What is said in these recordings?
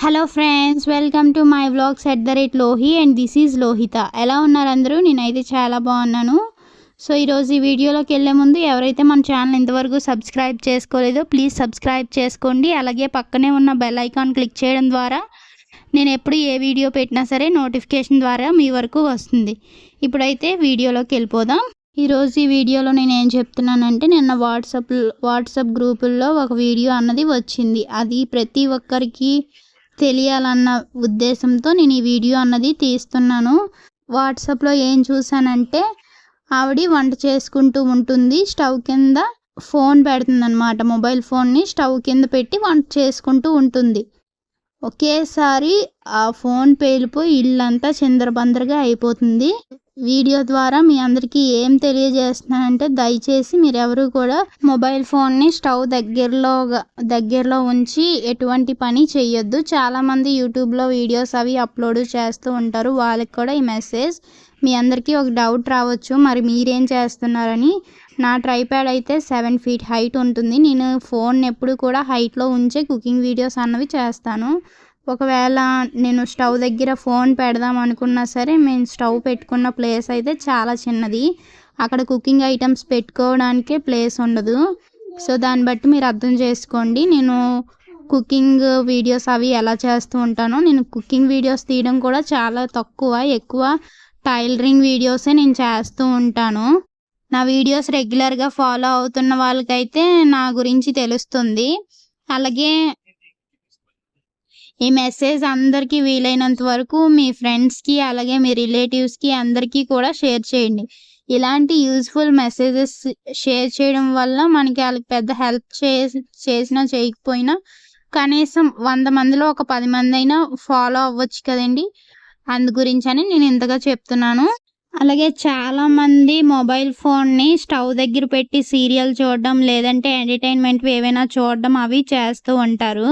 Hello friends welcome to my vlogs at the rate Lohi and this is Lohitha ఎలా ఉన్నారు అందరూ? నేనైతే చాలా బాగున్నాను. సో ఈరోజు ఈ వీడియోలోకి వెళ్ళే ముందు ఎవరైతే మన ఛానల్ ఇంతవరకు సబ్స్క్రైబ్ చేసుకోలేదో ప్లీజ్ సబ్స్క్రైబ్ చేసుకోండి. అలాగే పక్కనే ఉన్న బెల్ ఐకాన్ క్లిక్ చేయడం ద్వారా నేను ఎప్పుడు ఏ వీడియో పెట్టినా సరే నోటిఫికేషన్ ద్వారా మీ వరకు వస్తుంది. ఇప్పుడైతే వీడియోలోకి వెళ్ళిపోదాం. ఈరోజు ఈ వీడియోలో నేను ఏం చెప్తున్నానంటే నిన్న వాట్సాప్ వాట్సాప్ గ్రూపుల్లో ఒక వీడియో అన్నది వచ్చింది. అది ప్రతి ఒక్కరికి తెలియాలన్న ఉద్దేశంతో నేను ఈ వీడియో అన్నది తీస్తున్నాను. వాట్సాప్లో ఏం చూసానంటే ఆవిడ వంట చేసుకుంటూ ఉంటుంది. స్టవ్ కింద ఫోన్ పెడుతుంది అనమాట మొబైల్ ఫోన్ని స్టవ్ కింద పెట్టి వంట చేసుకుంటూ ఉంటుంది. ఒకేసారి ఆ ఫోన్ పేలిపోయి ఇల్లంతా చిందరబందరగా అయిపోతుంది. వీడియో ద్వారా మీ అందరికీ ఏం తెలియజేస్తున్నానంటే దయచేసి మీరు ఎవరు కూడా మొబైల్ ఫోన్ని స్టవ్ దగ్గరలో దగ్గరలో ఉంచి ఎటువంటి పని చేయొద్దు చాలామంది యూట్యూబ్లో వీడియోస్ అవి అప్లోడ్ చేస్తూ ఉంటారు. వాళ్ళకి కూడా ఈ మెసేజ్. మీ అందరికీ ఒక డౌట్ రావచ్చు. మరి మీరేం చేస్తున్నారని. నా ట్రైప్యాడ్ అయితే సెవెన్ ఫీట్ హైట్ ఉంటుంది. నేను ఫోన్ ఎప్పుడు కూడా హైట్లో ఉంచే కుకింగ్ వీడియోస్ అన్నవి చేస్తాను. ఒకవేళ నేను స్టవ్ దగ్గర ఫోన్ పెడదాం అనుకున్నా సరే మేము స్టవ్ పెట్టుకున్న ప్లేస్ అయితే చాలా చిన్నది. అక్కడ కుకింగ్ ఐటమ్స్ పెట్టుకోవడానికే ప్లేస్ ఉండదు. సో దాన్ని బట్టి మీరు అర్థం చేసుకోండి. నేను కుకింగ్ వీడియోస్ అవి ఎలా చేస్తూ ఉంటానో. నేను కుకింగ్ వీడియోస్ తీయడం కూడా చాలా తక్కువ. ఎక్కువ టైలరింగ్ వీడియోసే నేను చేస్తూ ఉంటాను. నా వీడియోస్ రెగ్యులర్గా ఫాలో అవుతున్న వాళ్ళకైతే నా గురించి తెలుస్తుంది. అలాగే ఈ మెసేజ్ అందరికీ వీలైనంత వరకు మీ ఫ్రెండ్స్కి అలాగే మీ రిలేటివ్స్కి అందరికీ కూడా షేర్ చేయండి. ఇలాంటి యూజ్ఫుల్ మెసేజెస్ షేర్ చేయడం వల్ల మనకి వాళ్ళకి పెద్ద హెల్ప్ చేసి చేసినా చేయకపోయినా కనీసం వంద మందిలో ఒక పది మంది అయినా ఫాలో అవ్వచ్చు కదండి. అందు గురించి అని నేను ఇంతగా చెప్తున్నాను. అలాగే చాలామంది మొబైల్ ఫోన్ని స్టవ్ దగ్గర పెట్టి సీరియల్ చూడడం లేదంటే ఎంటర్టైన్మెంట్ ఏవైనా చూడడం అవి చేస్తూ ఉంటారు.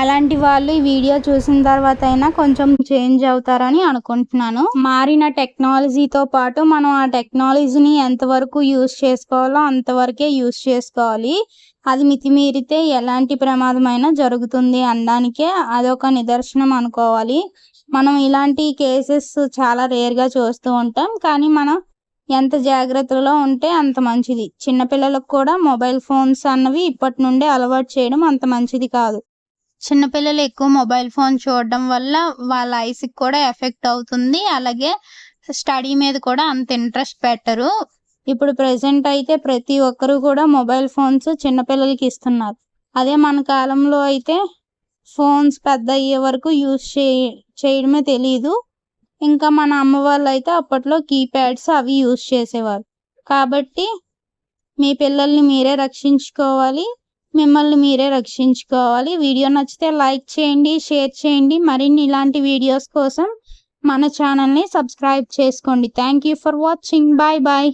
అలాంటి వాళ్ళు ఈ వీడియో చూసిన తర్వాత అయినా కొంచెం చేంజ్ అవుతారని అనుకుంటున్నాను. మారిన టెక్నాలజీతో పాటు మనం ఆ టెక్నాలజీని ఎంతవరకు యూస్ చేసుకోవాలో అంతవరకే యూస్ చేసుకోవాలి. అది మితిమీరితే ఎలాంటి ప్రమాదమైనా జరుగుతుంది అనడానికే అదొక నిదర్శనం అనుకోవాలి. మనం ఇలాంటి కేసెస్ చాలా రేర్గా చూస్తూ ఉంటాం. కానీ మనం ఎంత జాగ్రత్తలో ఉంటే అంత మంచిది. చిన్నపిల్లలకు కూడా మొబైల్ ఫోన్స్ అన్నవి ఇప్పటి నుండే అలవాటు చేయడం అంత మంచిది కాదు. చిన్నపిల్లలు ఎక్కువ మొబైల్ ఫోన్ చూడడం వల్ల వాళ్ళ ఐస్కి కూడా ఎఫెక్ట్ అవుతుంది. అలాగే స్టడీ మీద కూడా అంత ఇంట్రెస్ట్ పెట్టరు. ఇప్పుడు ప్రజెంట్ అయితే ప్రతి ఒక్కరు కూడా మొబైల్ ఫోన్స్ చిన్నపిల్లలకి ఇస్తున్నారు. అదే మన కాలంలో అయితే ఫోన్స్ పెద్ద అయ్యే వరకు యూస్ చేయడమే తెలియదు ఇంకా మన అమ్మ వాళ్ళు అయితే అప్పట్లో కీప్యాడ్స్ అవి యూస్ చేసేవారు. కాబట్టి మీ పిల్లల్ని మీరే రక్షించుకోవాలి. మిమ్మల్ని మీరే రక్షించుకోవాలి. వీడియో నచ్చితే లైక్ చేయండి షేర్ చేయండి. మరిన్ని ఇలాంటి వీడియోస్ కోసం మన ఛానల్ని సబ్స్క్రైబ్ చేసుకోండి. Thank you for watching. Bye bye.